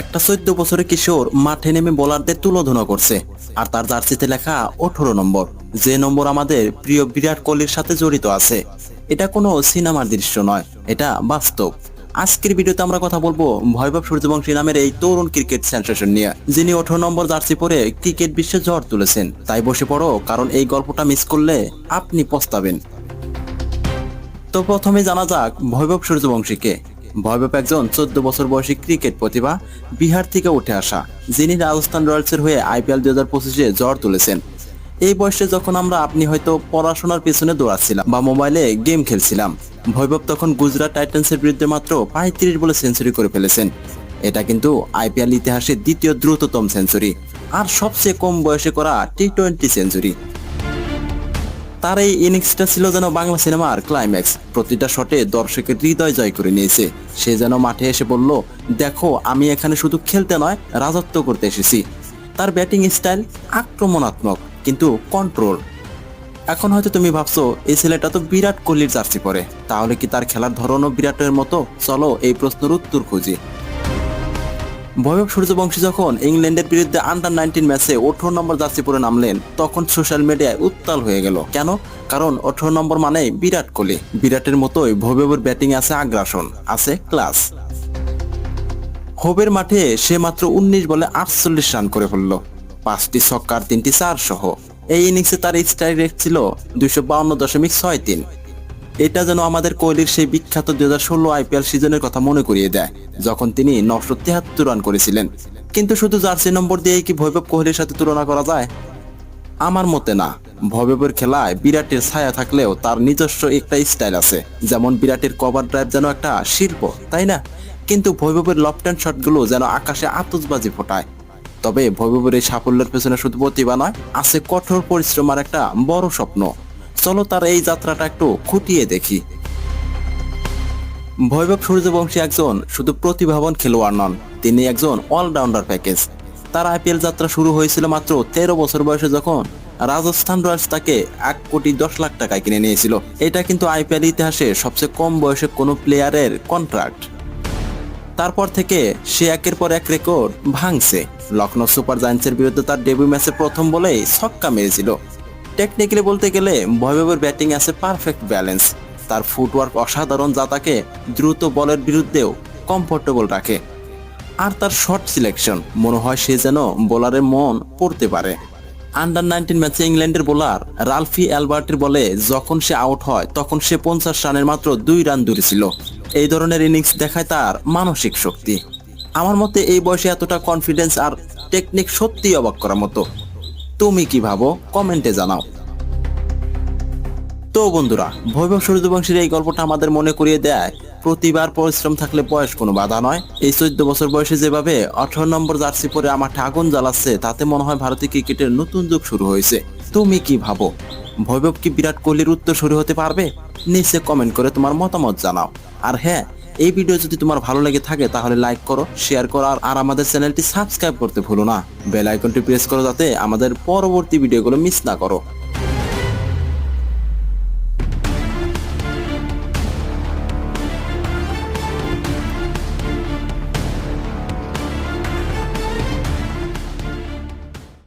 একটা চোদ্দ বছরের কিশোর মাঠে নেমে বোলারদের তুলোধনা করছে। আর তার জার্সিতে লেখা ওঠেরো নম্বর, যে নম্বর আমাদের প্রিয় বিরাট কোহলির সাথে জড়িত আছে। এটা কোনো সিনেমার দৃশ্য নয়, এটা বাস্তব। আজকের ভিডিওতে আমরা কথা বলব ভৈভব সূর্যবংশী নামের এই তরুণ ক্রিকেট সেন্সেশন নিয়ে, যিনি ওঠেরো নম্বর জার্সি পরে ক্রিকেট বিশ্বে ঝড় তুলেছেন। তাই বসে পড়ো, কারণ এই গল্পটা মিস করলে আপনি পস্তাবেন। তো প্রথমে জানা যাক ভৈভব সূর্যবংশীকে। ভৈভব একজন চোদ্দ বছর বয়সী ক্রিকেট প্রতিভা বিহার থেকে উঠে আসা, যিনি রাজস্থান রয়্যালসের হয়ে আইপিএল দুই হাজার পঁচিশে জ্বর তুলেছেন। এই বয়সে যখন আমরা আপনি হয়তো পড়াশোনার পেছনে দৌড়াচ্ছিলাম বা মোবাইলে গেম খেলছিলাম, ভৈভব তখন গুজরাট টাইটান্সের বিরুদ্ধে মাত্র পঁয়ত্রিশ বলে সেঞ্চুরি করে ফেলেছেন। এটা কিন্তু আইপিএল ইতিহাসে দ্বিতীয় দ্রুততম সেঞ্চুরি, আর সবচেয়ে কম বয়সে করা টি টোয়েন্টি সেঞ্চুরি। তার এই ইনিংসটা ছিল যেন বাংলা সিনেমার ক্লাইম্যাক্স প্রতিটা শটে দর্শকের হৃদয় জয় করে নিয়েছে। সে যেন মাঠে এসে বলল, দেখো, আমি এখানে শুধু খেলতে নয়, রাজত্ব করতে এসেছি। তার ব্যাটিং স্টাইল আক্রমণাত্মক, কিন্তু কন্ট্রোল এখন হয়তো তুমি ভাবছ, এই ছেলেটা তো বিরাট কোহলির জার্সি পরে। তাহলে কি তার খেলার ধরনও বিরাটের মতো? চলো এই প্রশ্নের উত্তর খুঁজি। ভৈভব সূর্যবংশী যখন ইংল্যান্ডের বিরুদ্ধে আন্ডার নাইনটিন ম্যাচে ওঠেরো নম্বর জার্সি পরে নামলেন, তখন সোশ্যাল মিডিয়ায় উত্তাল হয়ে গেল। কেন? কারণ ওঠেরো নম্বর মানে বিরাট কোহলি। বিরাটের মতোই ভৈভবের ব্যাটিং আছে আগ্রাসন, আছে ক্লাস। হোবের মাঠে সে মাত্র উনিশ বলে আটচল্লিশ রান করে ফেলল। পাঁচটি ছক্কার তিনটি চার সহ। এই ইনিংসে তার স্ট্রাইক রেট ছিল দুইশো বাউন্ন দশমিক ছয় তিন। এটা যেন আমাদের কোহলির সেই বিখ্যাত দুই হাজার ষোলো আইপিএল সিজনের কথা মনে করিয়ে দেয়, যখন তিনি নশো তিয়াত্তর রান করেছিলেন। কিন্তু শুধু জার্সি নম্বর দিয়েই কি ভৈভব কোহলির সাথে তুলনা করা যায়? আমার মতে না। ভৈভবের খেলায় বিরাটের ছায়া থাকলেও তার নিজস্ব একটা স্টাইল আছে, যেমন বিরাটের কভার ড্রাইভ যেন একটা শিল্প, তাই না? কিন্তু ভৈভবের লফট হ্যান্ড শটগুলো যেন আকাশে আতসবাজি ফোটায়। তবে ভৈভবের এই সাফল্যের পেছনে শুধু প্রতিভা নয়, আছে কঠোর পরিশ্রম আর একটা বড় স্বপ্ন। চলো তার এই যাত্রাটা একটু খুঁটিয়ে দেখি। ভৈভব সূর্যবংশী একজন শুধু প্রতিভাবান খেলোয়াড় নন, তিনি একজন অলরাউন্ডার প্যাকেজ তার আইপিএল যাত্রা শুরু হয়েছিল মাত্র তেরো বছর বয়সে যখন রাজস্থান রয়্যালস তাকে এক কোটি দশ লাখ টাকায় কিনে নিয়েছিল। এটা কিন্তু আইপিএল ইতিহাসে সবচেয়ে কম বয়সে কোনো প্লেয়ারের কন্ট্রাক্ট তারপর থেকে সে একের পর এক রেকর্ড ভাঙছে। লখনৌ সুপার জায়ান্টসের বিরুদ্ধে তার ডেবিউ ম্যাচে প্রথম বলেই ছক্কা মেরেছিল। টেকনিক্যালি বলতে গেলে ভৈভবের ব্যাটিং আছে পারফেক্ট ব্যালেন্স তার ফুটওয়ার্ক অসাধারণ, যা তাকে দ্রুত বলের বিরুদ্ধেও কমফোর্টেবল রাখে। আর তার শর্ট সিলেকশন মনে হয় সে যেন বোলারের মন পড়তে পারে। আন্ডার নাইনটিন ম্যাচে ইংল্যান্ডের বোলার রালফি অ্যালবার্টের বলে, যখন সে আউট হয়, তখন সে পঞ্চাশ রানের মাত্র দুই রান দূরে ছিল এই ধরনের ইনিংস দেখায় তার মানসিক শক্তি। আমার মতে এই বয়সে এতটা কনফিডেন্স আর টেকনিক সত্যিই অবাক করার মতো। তুমি কি ভাবো? কমেন্টে জানাও। তো বন্ধুরা ভৈভব সূর্যবংশীর এই গল্পটা আমাদের মনে করিয়ে দেয়, প্রতিবার পরিশ্রম থাকলে বয়স কোনো বাধা নয়। এই চোদ্দ বছর বয়সে যেভাবে আঠারো নম্বর জার্সি পরে আমার আগুন জ্বালাচ্ছে, তাতে মনে হয় ভারতীয় ক্রিকেটের নতুন যুগ শুরু হয়েছে। তুমি কি ভাবো? ভৈভব কি বিরাট কোহলির উত্তর শুরু হতে পারবে? নিচে কমেন্ট করে তোমার মতামত জানাও। আর হ্যাঁ এই ভিডিও যদি তোমার ভালো লাগে থাকে, তাহলে লাইক করো শেয়ার করো, আর- আমাদের চ্যানেলটি সাবস্ক্রাইব করতে ভুলো না। বেল আইকনটি প্রেস করো যাতে আমাদের পরবর্তী ভিডিওগুলো মিস না করো।